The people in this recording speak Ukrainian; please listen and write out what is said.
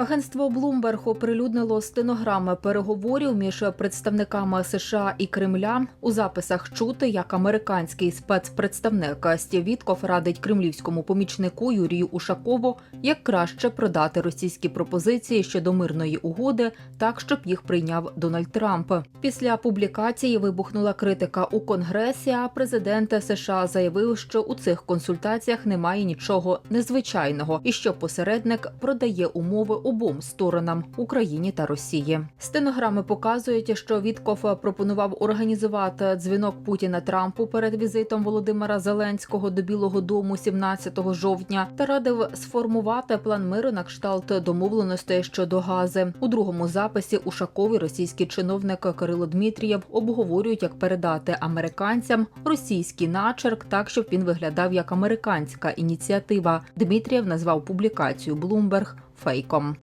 Агентство Bloomberg оприлюднило стенограми переговорів між представниками США і Кремля. У записах чути, як американський спецпредставник Стів Вітков радить кремлівському помічнику Юрію Ушакову, як краще продати російські пропозиції щодо мирної угоди, так щоб їх прийняв Дональд Трамп. Після публікації вибухнула критика у Конгресі. А президент США заявив, що у цих консультаціях немає нічого незвичайного і що посередник продає умови обом сторонам Україні та Росії. Стенограми показують, що Вітков пропонував організувати дзвінок Путіна Трампу перед візитом Володимира Зеленського до Білого Дому 17 жовтня та радив сформувати план миру на кшталт домовленостей щодо гази. У другому записі Ушакові російський чиновник Кирило Дмитрієв обговорюють, як передати американцям російський начерк так, щоб він виглядав як американська ініціатива. Дмитрієв назвав публікацію Bloomberg фейком.